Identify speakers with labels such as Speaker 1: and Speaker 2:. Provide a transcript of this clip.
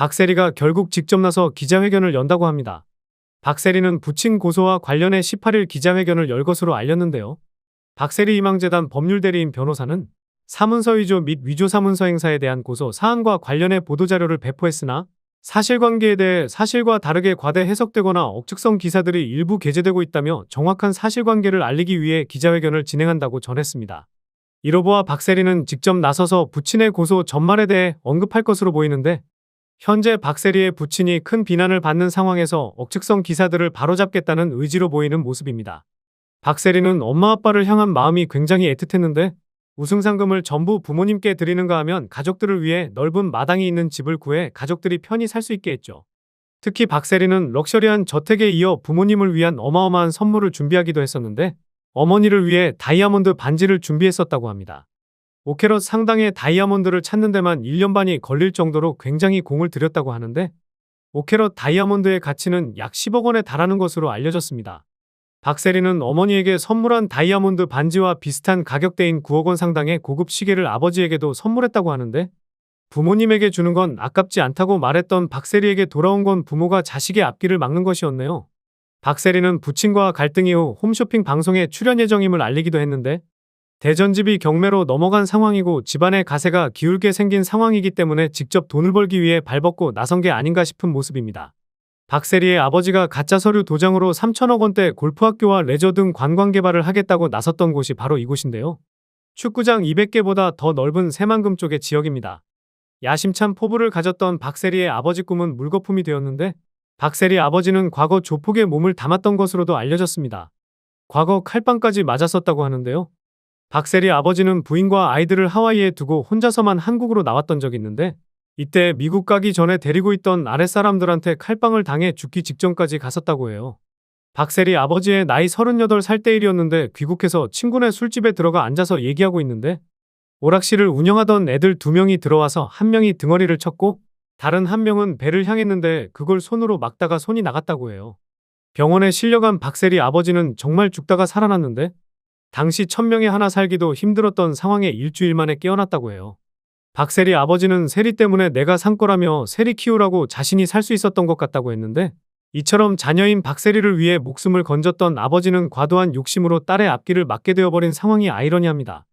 Speaker 1: 박세리가 결국 직접 나서 기자회견을 연다고 합니다. 박세리는 부친 고소와 관련해 18일 기자회견을 열 것으로 알렸는데요. 박세리 희망재단 법률대리인 변호사는 사문서 위조 및 위조 사문서 행사에 대한 고소 사안과 관련해 보도자료를 배포했으나 사실관계에 대해 사실과 다르게 과대 해석되거나 억측성 기사들이 일부 게재되고 있다며 정확한 사실관계를 알리기 위해 기자회견을 진행한다고 전했습니다. 이로 보아 박세리는 직접 나서서 부친의 고소 전말에 대해 언급할 것으로 보이는데 현재 박세리의 부친이 큰 비난을 받는 상황에서 억측성 기사들을 바로잡겠다는 의지로 보이는 모습입니다. 박세리는 엄마 아빠를 향한 마음이 굉장히 애틋했는데 우승 상금을 전부 부모님께 드리는가 하면 가족들을 위해 넓은 마당이 있는 집을 구해 가족들이 편히 살 수 있게 했죠. 특히 박세리는 럭셔리한 저택에 이어 부모님을 위한 어마어마한 선물을 준비하기도 했었는데 어머니를 위해 다이아몬드 반지를 준비했었다고 합니다. 5캐럿 상당의 다이아몬드를 찾는 데만 1년 반이 걸릴 정도로 굉장히 공을 들였다고 하는데 5캐럿 다이아몬드의 가치는 약 10억 원에 달하는 것으로 알려졌습니다. 박세리는 어머니에게 선물한 다이아몬드 반지와 비슷한 가격대인 9억 원 상당의 고급 시계를 아버지에게도 선물했다고 하는데 부모님에게 주는 건 아깝지 않다고 말했던 박세리에게 돌아온 건 부모가 자식의 앞길을 막는 것이었네요. 박세리는 부친과 갈등 이후 홈쇼핑 방송에 출연 예정임을 알리기도 했는데 대전집이 경매로 넘어간 상황이고 집안의 가세가 기울게 생긴 상황이기 때문에 직접 돈을 벌기 위해 발벗고 나선 게 아닌가 싶은 모습입니다. 박세리의 아버지가 가짜 서류 도장으로 3천억 원대 골프학교와 레저 등 관광 개발을 하겠다고 나섰던 곳이 바로 이곳인데요. 축구장 200개보다 더 넓은 새만금 쪽의 지역입니다. 야심찬 포부를 가졌던 박세리의 아버지 꿈은 물거품이 되었는데 박세리 아버지는 과거 조폭의 몸을 담았던 것으로도 알려졌습니다. 과거 칼빵까지 맞았었다고 하는데요. 박세리 아버지는 부인과 아이들을 하와이에 두고 혼자서만 한국으로 나왔던 적이 있는데 이때 미국 가기 전에 데리고 있던 아랫사람들한테 칼빵을 당해 죽기 직전까지 갔었다고 해요. 박세리 아버지의 나이 38살 때일이었는데 귀국해서 친구네 술집에 들어가 앉아서 얘기하고 있는데 오락실을 운영하던 애들 두 명이 들어와서 한 명이 등어리를 쳤고 다른 한 명은 배를 향했는데 그걸 손으로 막다가 손이 나갔다고 해요. 병원에 실려간 박세리 아버지는 정말 죽다가 살아났는데 당시 천명에 하나 살기도 힘들었던 상황에 일주일 만에 깨어났다고 해요. 박세리 아버지는 세리 때문에 내가 산 거라며 세리 키우라고 자신이 살 수 있었던 것 같다고 했는데 이처럼 자녀인 박세리를 위해 목숨을 건졌던 아버지는 과도한 욕심으로 딸의 앞길을 막게 되어버린 상황이 아이러니합니다.